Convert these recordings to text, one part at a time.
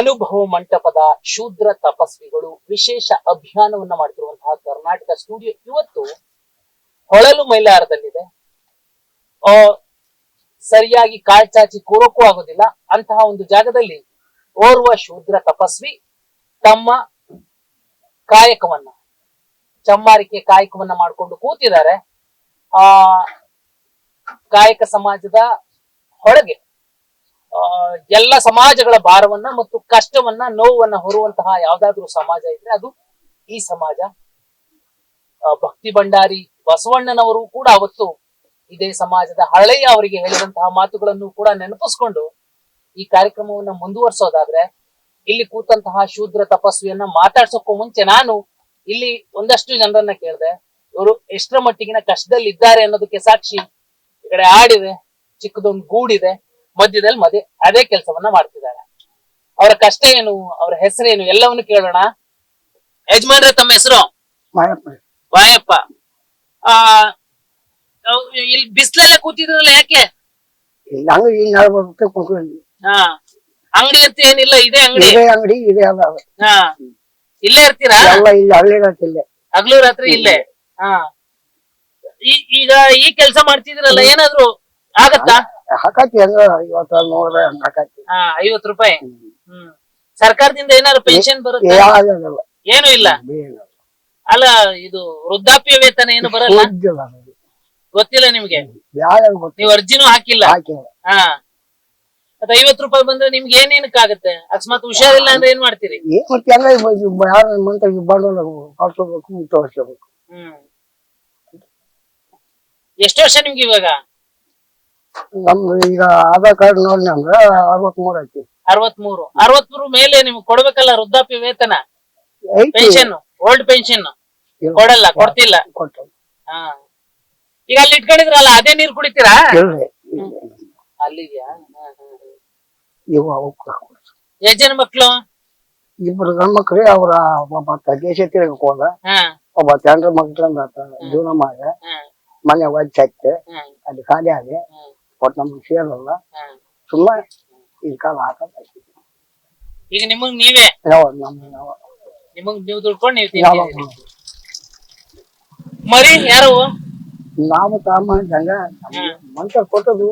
ಅನುಭವ ಮಂಟಪದ ಶೂದ್ರ ತಪಸ್ವಿಗಳು ವಿಶೇಷ ಅಭಿಯಾನವನ್ನ ಮಾಡ್ತಿರುವಂತಹ ಕರ್ನಾಟಕ ಸ್ಟುಡಿಯೋ ಇವತ್ತು ಹೊಳಲು ಮೈಲಾರದಲ್ಲಿದೆ. ಆ, ಸರಿಯಾಗಿ ಕಾಲ್ಚಾಚಿ ಕೂರೋಕ್ಕೂ ಆಗೋದಿಲ್ಲ. ಅಂತಹ ಒಂದು ಜಾಗದಲ್ಲಿ ಓರ್ವ ಶೂದ್ರ ತಪಸ್ವಿ ತಮ್ಮ ಕಾಯಕವನ್ನ, ಚಮ್ಮಾರಿಕೆ ಕಾಯಕವನ್ನ ಮಾಡ್ಕೊಂಡು ಕೂತಿದ್ದಾರೆ. ಆ, ಕಾಯಕ ಸಮಾಜದ ಹೊರಗೆ ಎಲ್ಲ ಸಮಾಜಗಳ ಭಾರವನ್ನ ಮತ್ತು ಕಷ್ಟವನ್ನ, ನೋವನ್ನ ಹೊರುವಂತಹ ಯಾವ್ದಾದ್ರು ಸಮಾಜ ಇದ್ರೆ ಅದು ಈ ಸಮಾಜ. ಭಕ್ತಿ ಭಂಡಾರಿ ಬಸವಣ್ಣನವರು ಕೂಡ ಅವತ್ತು ಇದೇ ಸಮಾಜದ ಹಳೆಯ ಅವರಿಗೆ ಹೇಳಿದಂತಹ ಮಾತುಗಳನ್ನು ಕೂಡ ನೆನಪಿಸ್ಕೊಂಡು ಈ ಕಾರ್ಯಕ್ರಮವನ್ನ ಮುಂದುವರಿಸೋದಾದ್ರೆ ಇಲ್ಲಿ ಕೂತಂತಹ ಶೂದ್ರ ತಪಸ್ವಿಯನ್ನ ಮಾತಾಡ್ಸೋಕ್ಕೂ ಮುಂಚೆ ನಾನು ಇಲ್ಲಿ ಒಂದಷ್ಟು ಜನರನ್ನ ಕೇಳಿದೆ. ಇವರು ಎಷ್ಟರ ಮಟ್ಟಿಗಿನ ಕಷ್ಟದಲ್ಲಿ ಇದ್ದಾರೆ ಅನ್ನೋದಕ್ಕೆ ಸಾಕ್ಷಿ ಈ ಕಡೆ ಆಡಿದೆ, ಚಿಕ್ಕದೊಂದು ಗೂಡಿದೆ. ಮಧ್ಯದಲ್ಲಿ ಮದೆ ಅದೇ ಕೆಲಸವನ್ನ ಮಾಡ್ತಿದ್ದಾರೆ. ಅವರ ಕಷ್ಟ ಏನು ಅವರ ಹೆಸರೇನು ಎಲ್ಲವನ್ನು ಕೇಳೋಣ. ಯಜಮಾನ್ರೆ ತಮ್ಮ ಹೆಸರು? ವಾಯಪ್ಪ ಆ ಇಲ್ಲಿ ಬಿಸ್ಲೆಲ್ಲ ಕೂತಿದ್ರಲ್ಲ ಯಾಕೆ? ಹಾ ಅಂಗಡಿ ಅಂತ ಏನಿಲ್ಲ ಇದೆ ಅಂಗಡಿ? ಇದೇ ಅಂಗಡಿ ಇದೇ ಅಲ್ಲ ಹಾ ಇಲ್ಲೇ ಇರ್ತೀರಾ? ಇಲ್ಲ ಇಲ್ಲ ಹಳ್ಳಿ ಇಲ್ಲೇ. ಹಗ್ಲು ರಾತ್ರಿ ಇಲ್ಲೇ? ಹಾ. ಈಗ ಈ ಕೆಲಸ ಮಾಡ್ತಿದ್ರಲ್ಲ ಏನಾದ್ರು ಆಗತ್ತಾ? ಹಾಕತಿ ಅಂದ್ರ ಇವತ್ತ ನೋಡ್ರೆ ಹಂಗ ಹಾಕತಿ ಹಾ ಐವತ್ ರೂಪಾಯಿ. ಹ್ಮ್. ಸರ್ಕಾರದಿಂದ ಏನಾದ್ರು ಪೆನ್ಷನ್ ಬರುತ್ತೆ? ಯಾವ್ದಲ್ಲ ಏನು ಇಲ್ಲ? ಅಲ್ಲ ಇದು ವೃದ್ಧಾಪ್ಯ ವೇತನ ಏನು ಬರಲ್ಲ? ಗೊತ್ತಿಲ್ಲ ನಿಮ್ಗೆ. ಗೊತ್ತಿಲ್ಲ ನೀವು ಅರ್ಜಿನೂ ಹಾಕಿಲ್ಲ? ಹಾಕಿಲ್ಲ ಹಾ. ಮತ್ತ ಐವತ್ ರೂಪಾಯಿ ಬಂದ್ರೆ ನಿಮ್ಗೆ ಏನೇನಕ್ಕಾಗತ್ತೆ? ಅಕಸ್ಮಾತ್ ಹುಷಾರಿಲ್ಲ ಅಂದ್ರೆ ಏನ್ ಮಾಡ್ತೀರಿ? ಏನ್ ಮತ್ತೆ ಹಂಗ ಯಾರ ಮಂತ್ರ ಬಂಡವಾಳ ಹ್ಮ್. ಎಷ್ಟು ವರ್ಷ ನಿಮ್ಗೆ ಇವಾಗ? ನಮ್ದು ಈಗ ಆಧಾರ್ ಕಾರ್ಡ್ ನೋಡಿ ಅಂದ್ರ ಅರವತ್ಮೂರ್ ಐತಿ. ಅರವತ್ಮೂರು. ಅರವತ್ಮೂರು ಮೇಲೆ ನಿಮ್ಗೆ ಕೊಡ್ಬೇಕಲ್ಲ ವೃದ್ಧಾಪ್ಯ ವೇತನ? ಐತಿ. ಪೆನ್ಷನ್ ಓಲ್ಡ್ ಪೆನ್ಷನ್ ಇಲ್ಲ. ಕೊಡಲ್ಲ ಕೊಡ್ತಿಲ್ಲ. ಕೊಟ್ಟು ಹಾ. ಈಗ ಅಲ್ಲಿ ಇಟ್ಕೊಂಡಿದ್ರಲ್ಲ ಅದೇ ನೀರ್ ಕುಡಿತೀರಾ? ಇಲ್ರಿ. ಅಲ್ಲಿದ್ಯಾ? ಇವು ಅವಕ್ಕ ಎಷ್ಟ್ ಜನ ಮಕ್ಳು? ಇಬ್ರು ಗಂಡ ಮಕ್ಳು ಅವ್ರ ಒಬ್ಬ ತಗೇಶ ತಿರುಗಕ್ ಹೋದ ಹಾ. ಒಬ್ಬ ತಂಡ್ರ ಮಗ್ಳಂದ ಜೀವನ ಮಾಡ ಹಾ. ಮನೆ ಹಾ. ಅಲ್ಲಿ ಖಾಲಿ ಆಗಿ ಒಟ್ ನಮ್ಗೆ ಸೇರಲ್ಲ ಸುಮ್ಮನೆ ಈ ಕಾಲ ಈಗ ನಿಮಗ್ ನೀವೇ? ಯಾವ ನಮ್ಮ ಯಾವ? ನಿಮಗ್ ನೀವು ದುಡ್ಕೊಂಡು ನೀವು ಯಾವ ತಿಂತೀರಿ ಮರಿ ಯಾರು ನಾವು ತಾಮಂಗ ಮಂತ್ರ ಕೊಟ್ಟದು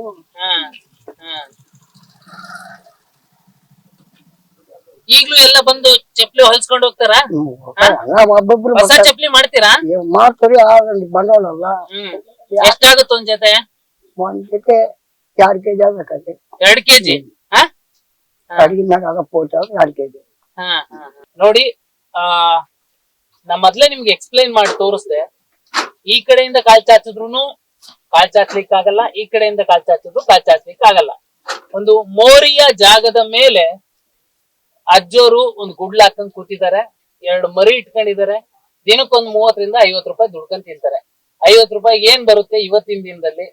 ಈಗ್ಲೂ ಎಲ್ಲ ಬಂದು ಚಪ್ಲಿ ಹೊಲ್ಸ್ಕೊಂಡು ಹೋಗ್ತಾರ? ಹಂಗ ಒಬ್ಬೊಬ್ರು ಹೊಸ ಚಪ್ಲಿ ಮಾಡ್ತೀರಾ? ಮಾಡ್ತಾರೆ ಆದ್ರೆ ಬಂಡವಾಳ ಅಲ್ಲ ಹ್ಮ್ ಎಷ್ಟಾಗುತ್ತೆ ಒಂದ್ ಜೊತೆ? ಒಂದ್ ಎರಡು ಕೆಜಿ ಆಗ್ಬೇಕೈತಿ ಎರಡ್ ಕೆಜಿ ಹಾ? ಅಡಿಗೆ ಮ್ಯಾಗ ಆಗ ಪೋಟ ಎರಡು ಕೆಜಿ. ನೋಡಿ ಆ ನಾ ಮೊದ್ಲೇ ನಿಮ್ಗೆ ಎಕ್ಸ್ಪ್ಲೈನ್ ಮಾಡಿ ತೋರಿಸ್ದೆ. ಈ ಕಡೆಯಿಂದ ಕಾಲ್ ಚಾಚಿದ್ರು ಕಾಲ್ ಚಾಚ್ಲಿಕ್ಕೆ ಆಗಲ್ಲ ಈ ಕಡೆಯಿಂದ ಕಾಲ್ ಚಾಚಿದ್ರು ಕಾಲ್ ಚಾಚ್ಲಿಕ್ಕೆ ಆಗಲ್ಲ ಒಂದು ಮೋರಿಯ ಜಾಗದ ಮೇಲೆ ಅಜ್ಜೋರು ಒಂದು ಗುಡ್ಲ ಹಾಕೊಂಡ್ ಕೂತಿದ್ದಾರೆ ಎರಡು ಮರಿ ಇಟ್ಕೊಂಡಿದ್ದಾರೆ ದಿನಕ್ಕೊಂದ್ ಮೂವತ್ತರಿಂದ ಐವತ್ ರೂಪಾಯಿ ದುಡ್ಕೊಂಡ್ ತಿಂತಾರೆ. ಐವತ್ ರೂಪಾಯಿ ಏನ್ ಬರುತ್ತೆ ಇವತ್ತಿನ ದಿನದಲ್ಲಿ?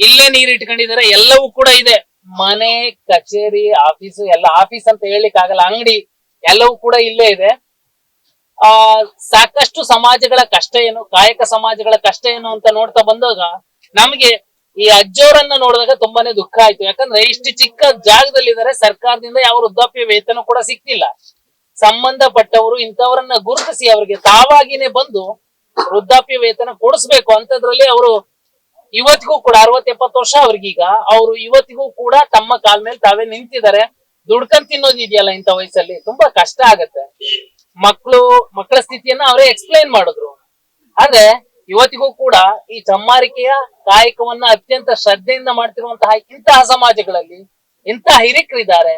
ಇಲ್ಲೇ ನೀರ್ ಇಟ್ಕೊಂಡಿದ್ದಾರೆ ಎಲ್ಲವೂ ಕೂಡ ಇದೆ. ಮನೆ, ಕಚೇರಿ, ಆಫೀಸ್, ಎಲ್ಲ ಆಫೀಸ್ ಅಂತ ಹೇಳಿಕ್ ಆಗಲ್ಲ ಅಂಗಡಿ ಎಲ್ಲವೂ ಕೂಡ ಇಲ್ಲೇ ಇದೆ. ಆ, ಸಾಕಷ್ಟು ಸಮಾಜಗಳ ಕಷ್ಟ ಏನು, ಕಾಯಕ ಸಮಾಜಗಳ ಕಷ್ಟ ಏನು ಅಂತ ನೋಡ್ತಾ ಬಂದಾಗ, ನಮಗೆ ಈ ಅಜ್ಜೋರನ್ನ ನೋಡಿದಾಗ ತುಂಬಾನೇ ದುಃಖ ಆಯ್ತು. ಯಾಕಂದ್ರೆ ಇಷ್ಟು ಚಿಕ್ಕ ಜಾಗದಲ್ಲಿದ್ದಾರೆ, ಸರ್ಕಾರದಿಂದ ಯಾವ ವೃದ್ಧಾಪ್ಯ ವೇತನ ಕೂಡ ಸಿಕ್ತಿಲ್ಲ ಸಂಬಂಧಪಟ್ಟವರು ಇಂಥವರನ್ನ ಗುರುತಿಸಿ ಅವರಿಗೆ ತಾವಾಗಿನೇ ಬಂದು ವೃದ್ಧಾಪ್ಯ ವೇತನ ಕೊಡಿಸ್ಬೇಕು. ಅಂತದ್ರಲ್ಲಿ ಅವರು ಇವತ್ತಿಗೂ ಕೂಡ ಅರವತ್ ಎಪ್ಪತ್ತು ವರ್ಷ ಅವ್ರಿಗೀಗ. ಅವರು ಇವತ್ತಿಗೂ ಕೂಡ ತಮ್ಮ ಕಾಲ್ ಮೇಲೆ ತಾವೇ ನಿಂತಿದ್ದಾರೆ. ದುಡ್ಕೊಂಡ್ ತಿನ್ನೋದಿದೆಯಲ್ಲ ಇಂಥ ವಯಸ್ಸಲ್ಲಿ? ತುಂಬಾ ಕಷ್ಟ ಆಗತ್ತೆ. ಮಕ್ಕಳು ಮಕ್ಕಳ ಸ್ಥಿತಿಯನ್ನ ಅವರೇ ಎಕ್ಸ್ಪ್ಲೈನ್ ಮಾಡಿದ್ರು. ಆದ್ರೆ ಇವತ್ತಿಗೂ ಕೂಡ ಈ ಚಮ್ಮಾರಿಕೆಯ ಕಾಯಕವನ್ನ ಅತ್ಯಂತ ಶ್ರದ್ಧೆಯಿಂದ ಮಾಡ್ತಿರುವಂತಹ ಇಂತಹ ಸಮಾಜಗಳಲ್ಲಿ ಇಂತಹ ಹಿರಿಕರಿದ್ದಾರೆ.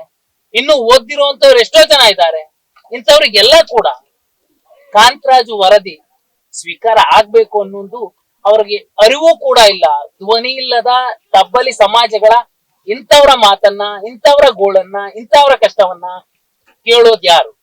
ಇನ್ನು ಓದಿರುವಂತವ್ರು ಎಷ್ಟೋ ಜನ ಇದ್ದಾರೆ. ಇಂಥವ್ರಿಗೆಲ್ಲ ಕೂಡ ಕಾಂತರಾಜು ವರದಿ ಸ್ವೀಕಾರ ಆಗ್ಬೇಕು ಅನ್ನೋದು ಅವ್ರಿಗೆ ಅರಿವು ಕೂಡ ಇಲ್ಲ. ಧ್ವನಿ ಇಲ್ಲದ ತಬ್ಬಲಿ ಸಮಾಜಗಳ ಇಂಥವ್ರ ಮಾತನ್ನ, ಇಂಥವ್ರ ಗೋಳನ್ನ, ಇಂಥವ್ರ ಕಷ್ಟವನ್ನ ಕೇಳೋದ್ ಯಾರು